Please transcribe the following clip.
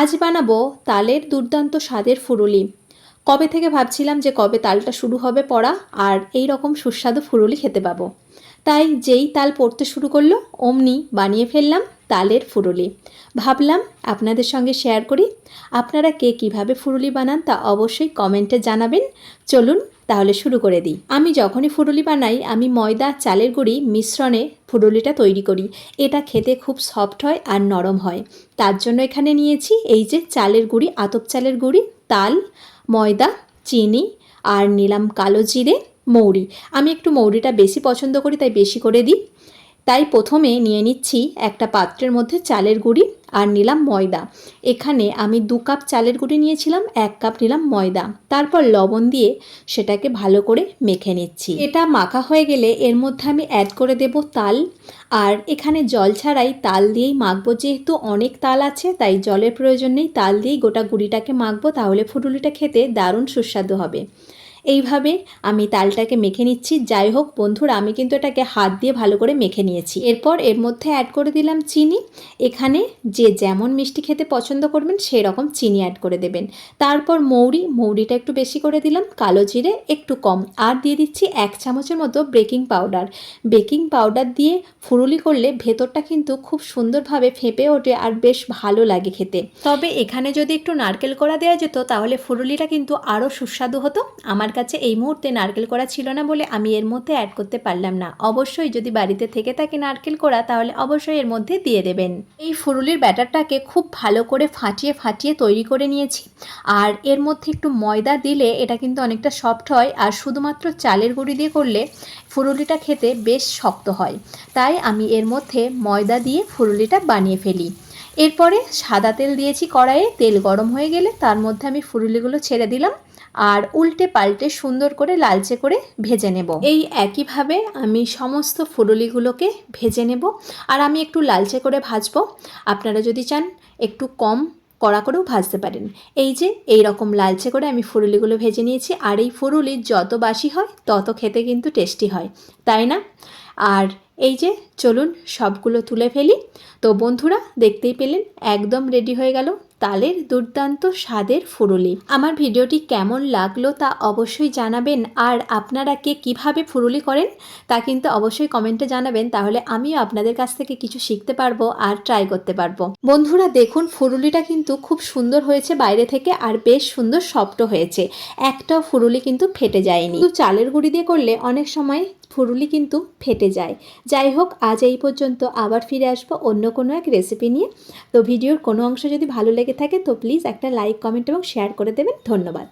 আজ বানাবো তালের দুর্দান্ত স্বাদের ফুরুলি। কবে থেকে ভাবছিলাম যে কবে তালটা শুরু হবে পড়া, আর এই রকম সুস্বাদু ফুরুলি খেতে পাবো। তাই যেই তাল পড়তে শুরু করল, অমনি বানিয়ে ফেললাম তালের ফুরুলি। ভাবলাম আপনাদের সঙ্গে শেয়ার করি। আপনারা কে কীভাবে ফুরুলি বানান তা অবশ্যই কমেন্টে জানাবেন। চলুন তাহলে শুরু করে দিই। আমি যখনই ফুরুলি বানাই, আমি ময়দা, চালের গুঁড়ি মিশ্রণে ফুরুলিটা তৈরি করি। এটা খেতে খুব সফট হয় আর নরম হয়। তার জন্য এখানে নিয়েছি এই যে চালের গুঁড়ি, আতপ চালের গুঁড়ি, তাল, ময়দা, চিনি আর নিলাম কালো জিরে। মৌরি। আমি একটু মৌরিটা বেশি পছন্দ করি, তাই বেশি করে দিই। তাই প্রথমে নিয়ে নিচ্ছি একটা পাত্রের মধ্যে চালের গুঁড়ি আর নিলাম ময়দা। এখানে আমি দু কাপ চালের গুঁড়ি নিয়েছিলাম, এক কাপ নিলাম ময়দা। তারপর লবণ দিয়ে সেটাকে ভালো করে মেখে নিচ্ছি। এটা মাখা হয়ে গেলে এর মধ্যে আমি অ্যাড করে দেব তাল। আর এখানে জল ছাড়াই তাল দিয়েই মাখবো। যেহেতু অনেক তাল আছে, তাই জলের প্রয়োজন নেই। তাল দিয়েই গোটা গুঁড়িটাকে মাখবো, তাহলে ফুটুলিটা খেতে দারুণ সুস্বাদু হবে। এইভাবে আমি তালটাকে মেখে নিচ্ছি। যাই হোক বন্ধুরা, আমি কিন্তু এটাকে হাত দিয়ে ভালো করে মেখে নিয়েছি। এরপর এর মধ্যে অ্যাড করে দিলাম চিনি। এখানে যে যেমন মিষ্টি খেতে পছন্দ করবেন সেই রকম চিনি অ্যাড করে দেবেন। তারপর মৌরি, মৌরিটা একটু বেশি করে দিলাম। কালো জিরে একটু কম। আর দিয়ে দিচ্ছি এক চামচের মতো বেকিং পাউডার বেকিং পাউডার দিয়ে ফুরুলি করলে ভেতরটা কিন্তু খুব সুন্দরভাবে ফেঁপে ওঠে আর বেশ ভালো লাগে খেতে। তবে এখানে যদি একটু নারকেল করা দেওয়া যেত, তাহলে ফুরুলিটা কিন্তু আরও সুস্বাদু হতো। আমার কাছে এই মুহূর্তে নারকেল করা ছিল না বলে আমি এর মধ্যে অ্যাড করতে পারলাম না। অবশ্যই যদি বাড়িতে থেকে থাকে নারকেল করা, তাহলে অবশ্যই এর মধ্যে দিয়ে দেবেন। এই ফুরুলির ব্যাটারটাকে খুব ভালো করে ফাটিয়ে ফাটিয়ে তৈরি করে নিয়েছি। আর এর মধ্যে একটু ময়দা দিলে এটা কিন্তু অনেকটা সফট হয়। আর শুধুমাত্র চালের গুঁড়ি দিয়ে করলে ফুরুলিটা খেতে বেশ শক্ত হয়। তাই আমি এর মধ্যে ময়দা দিয়ে ফুরুলিটা বানিয়ে ফেলি। এরপরে সাদা তেল দিয়েছি কড়াইয়ে। তেল গরম হয়ে গেলে তার মধ্যে আমি ফুরুলিগুলো ছেড়ে দিলাম। আর উল্টে পাল্টে সুন্দর করে লালচে করে ভেজে নেব। এই একইভাবে আমি সমস্ত ফুরুলিগুলোকে ভেজে নেব আর আমি একটু লালচে করে ভাজবো। আপনারা যদি চান একটু কম কড়া করেও ভাজতে পারেন। এই যে এই রকম লালচে করে আমি ফুরুলিগুলো ভেজে নিয়েছি আর এই ফুরুলি যত বাসি হয়, তত খেতে কিন্তু টেস্টি হয়। তাই না? আর এই যে, চলুন সবগুলো তুলে ফেলি। তো বন্ধুরা, দেখতেই পেলেন, একদম রেডি হয়ে গেল তালের দুর্দান্ত স্বাদের ফুরুলি। আমার ভিডিওটি কেমন লাগল তা অবশ্যই জানাবেন। আর আপনারা কে কীভাবে ফুরুলি করেন তা কিন্তু অবশ্যই কমেন্টে জানাবেন। তাহলে আমিও আপনাদের কাছ থেকে কিছু শিখতে পারব আর ট্রাই করতে পারব। বন্ধুরা, দেখুন, ফুরুলিটা কিন্তু খুব সুন্দর হয়েছে বাইরে থেকে আর বেশ সুন্দর সফট হয়েছে। একটাও ফুরুলি কিন্তু ফেটে যায়নি। চালের গুঁড়ি দিয়ে করলে অনেক সময় ফুরুলি কিন্তু ফেটে যায়। যাই হোক, আজ এই পর্যন্ত আবার ফিরে আসব অন্য কোনো এক রেসিপি নিয়ে। তো ভিডিওর কোনো অংশ যদি ভালো লেগে থাকে, তো প্লিজ একটা লাইক কমেন্ট এবং শেয়ার করে দেবেন। ধন্যবাদ।